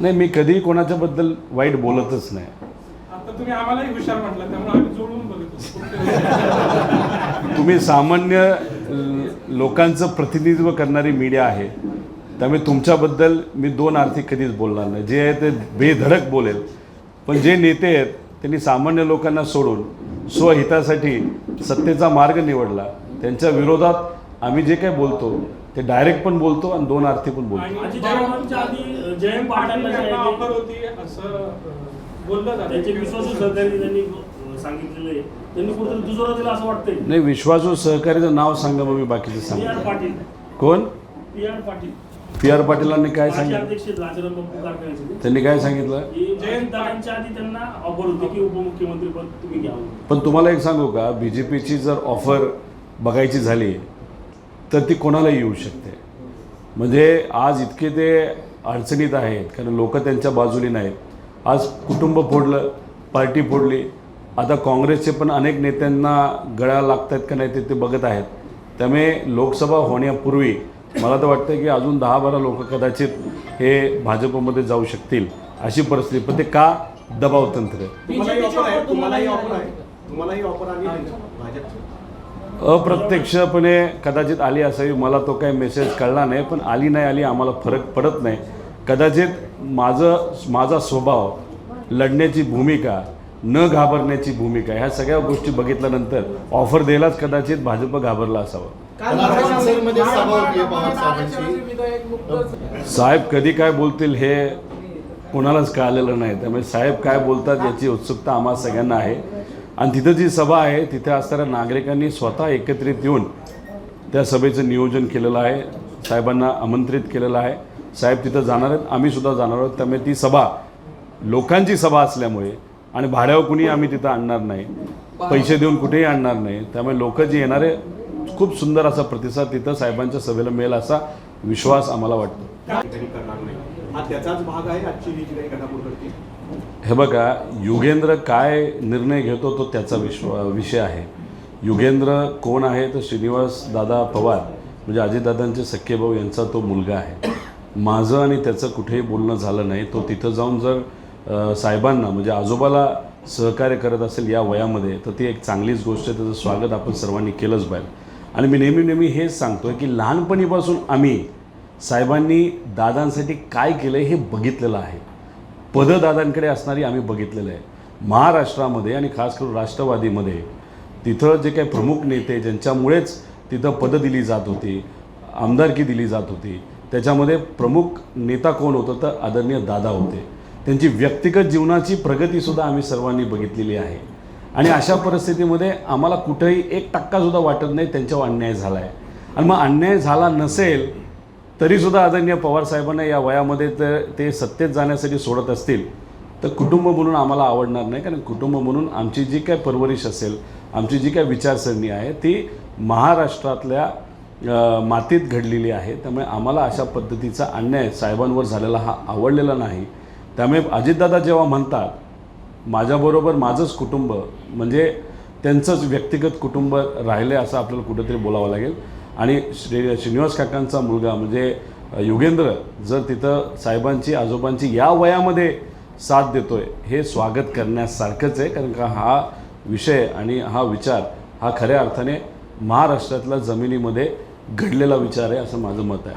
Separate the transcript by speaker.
Speaker 1: नाही मी कधीही कोणाच्याबद्दल वाईट बोलतच नाही.
Speaker 2: आता तुम्ही आम्हालाही हुशार म्हटलं त्यामुळे आम्ही जोडून बघत.
Speaker 1: तुम्ही सामान्य लोकांचं प्रतिनिधित्व करणारी मीडिया आहे. त्यामुळे तुमच्याबद्दल मी दोन आर्थिक कधीच बोलणार नाही. जे आहे ते बेधडक बोलेल. पण जे नेते आहेत त्यांनी सामान्य लोकांना सोडून स्वहितासाठी सत्तेचा मार्ग निवडला. त्यांच्या विरोधात आम्ही जे काही बोलतो ते डायरेक्ट पण बोलतो आणि दोन अर्थी पण बोलतो.
Speaker 2: आणि
Speaker 3: अजित पवारांच्या आधी जयंत पाटलांना जे आहे
Speaker 2: त्यांना
Speaker 3: ते-
Speaker 2: ऑफर होती असं अं, बोललं जातं.
Speaker 3: त्यांचे विश्वासू सहकारी त्यांनी अं, सांगितलेलं आहे. त्यांनी कुठेतरी दुजोरा दिला असं वाटतंय.
Speaker 1: नाही विश्वासू सहकार्याचं नाव सांगा मग मी बाकीचं
Speaker 3: पी आर
Speaker 1: सांगतो.
Speaker 3: पाटील.
Speaker 1: कोण?
Speaker 3: P R Patil.
Speaker 1: P R पाटीलांनी काय
Speaker 3: माजी
Speaker 1: सांगितलं?
Speaker 3: अध्यक्ष राजाराम बापू कारखान्याचे
Speaker 1: त्यांनी काय सांगितलं?
Speaker 3: की जयंतदादांच्या आधी त्यांना ऑफर होती की उपमुख्यमंत्री पद तुम्ही घ्यावं
Speaker 1: पण तुम्हाला एक सांगू का? बी जे पीची जर ऑफर बघायची झाली तर ती कोणालाही येऊ शकते. म्हणजे आज इतके ते अडचणीत आहेत कारण लोक त्यांच्या बाजूने नाहीत. आज कुटुंब फोडलं पार्टी फोडली आता काँग्रेसचे पण अनेक नेत्यांना गळा लागतात का नाही ते ते बघत आहेत. त्यामुळे लोकसभा होण्यापूर्वी मला तर वाटतं की अजून दहा बारा लोक कदाचित हे भाजपमध्ये जाऊ शकतील अशी परिस्थिती. पण ते का? दबाव तंत्र
Speaker 4: तुम्हालाही ऑफर आहे तुम्हालाही ऑफर आहे. तुम्हालाही ऑफर आली भाजपची.
Speaker 1: अप्रत्यक्षपणे कदाचित आली असावी मला तो काही मेसेज कळला नाही पण आली नाही आली आम्हाला फरक पडत नाही. कदाचित माझं माझा स्वभाव लढण्याची भूमिका न घाबरण्याची भूमिका ह्या सगळ्या गोष्टी बघितल्यानंतर ऑफर द्यायलाच कदाचित भाजप घाबरला असावं.
Speaker 4: साहेबांची.
Speaker 1: साहेब कधी काय बोलतील हे कोणालाच कळलेलं नाही. त्यामुळे साहेब काय बोलतात याची उत्सुकता आम्हा सगळ्यांना आहे. आणि तिथं जी सभा आहे तिथे असणाऱ्या नागरिकांनी स्वतः एकत्रित येऊन त्या सभेचं नियोजन केलेलं आहे साहेबांना आमंत्रित केलेलं आहे. साहेब तिथं जाणार आहेत आम्ही सुद्धा जाणार आहोत. त्यामुळे ती सभा लोकांची सभा असल्यामुळे आणि भाड्यावर कुणी आम्ही तिथं आणणार नाही पैसे देऊन कुठेही आणणार नाही. त्यामुळे लोक जे येणारे खूप सुंदर असा प्रतिसाद तिथं साहेबांच्या सभेला मिळेल असा विश्वास आम्हाला वाटतो.
Speaker 4: करणार नाही. हा त्याचाच भाग आहे आजची ही जी काही घडामोड घडते.
Speaker 1: हे बघा युगेंद्र काय निर्णय घेतो तो त्याचा विश्व विषय आहे. युगेंद्र कोण आहे? तर श्रीनिवास दादा पवार म्हणजे अजितदादांचे सख्खे भाऊ यांचा तो मुलगा आहे. माझं आणि त्याचं कुठेही बोलणं झालं नाही. तो तिथं जाऊन जर साहेबांना म्हणजे आजोबाला सहकार्य करत असेल या वयामध्ये तर ती एक चांगलीच गोष्ट आहे. त्याचं स्वागत आपण सर्वांनी केलंच पाहिजे. आणि मी नेहमी नेहमी हेच सांगतो की लहानपणीपासून आम्ही साहेबांनी दादांसाठी काय केलं हे बघितलेलं आहे. पदं दादांकडे असणारी आम्ही बघितलेलं आहे. महाराष्ट्रामध्ये आणि खास करून राष्ट्रवादीमध्ये तिथं जे काही प्रमुख नेते ज्यांच्यामुळेच तिथं पदं दिली जात होती आमदारकी दिली जात होती त्याच्यामध्ये प्रमुख नेता कोण होतं तर आदरणीय दादा होते. त्यांची व्यक्तिगत जीवनाची प्रगतीसुद्धा आम्ही सर्वांनी बघितलेली आहे. आणि अशा परिस्थितीमध्ये आम्हाला कुठंही एक टक्कासुद्धा वाटत नाही त्यांच्यावर अन्याय झाला आहे आणि मग अन्याय झाला नसेल तरीसुद्धा आदरणीय पवारसाहेबांना या वयामध्ये तर ते सत्तेत जाण्यासाठी सोडत असतील तर कुटुंब म्हणून आम्हाला आवडणार नाही कारण कुटुंब म्हणून आमची जी काय परवरिश असेल आमची जी काय विचारसरणी आहे ती महाराष्ट्रातल्या मातीत घडलेली आहे. त्यामुळे आम्हाला अशा पद्धतीचा अन्याय साहेबांवर झालेला हा आवडलेला नाही. त्यामुळे अजितदादा जेव्हा म्हणतात माझ्याबरोबर माझंच कुटुंब म्हणजे त्यांचंच व्यक्तिगत कुटुंब राहिले असं आपल्याला कुठेतरी बोलावं लागेल. आणि श्री श्रीनिवास काकांचा मुलगा म्हणजे युगेंद्र जर तिथं साहेबांची आजोबांची या वयामध्ये साथ देतोय हे स्वागत करण्यासारखंच आहे. कारण का हा विषय आणि हा विचार हा खऱ्या अर्थाने महाराष्ट्रातल्या जमिनीमध्ये घडलेला विचार आहे असं माझं मत आहे.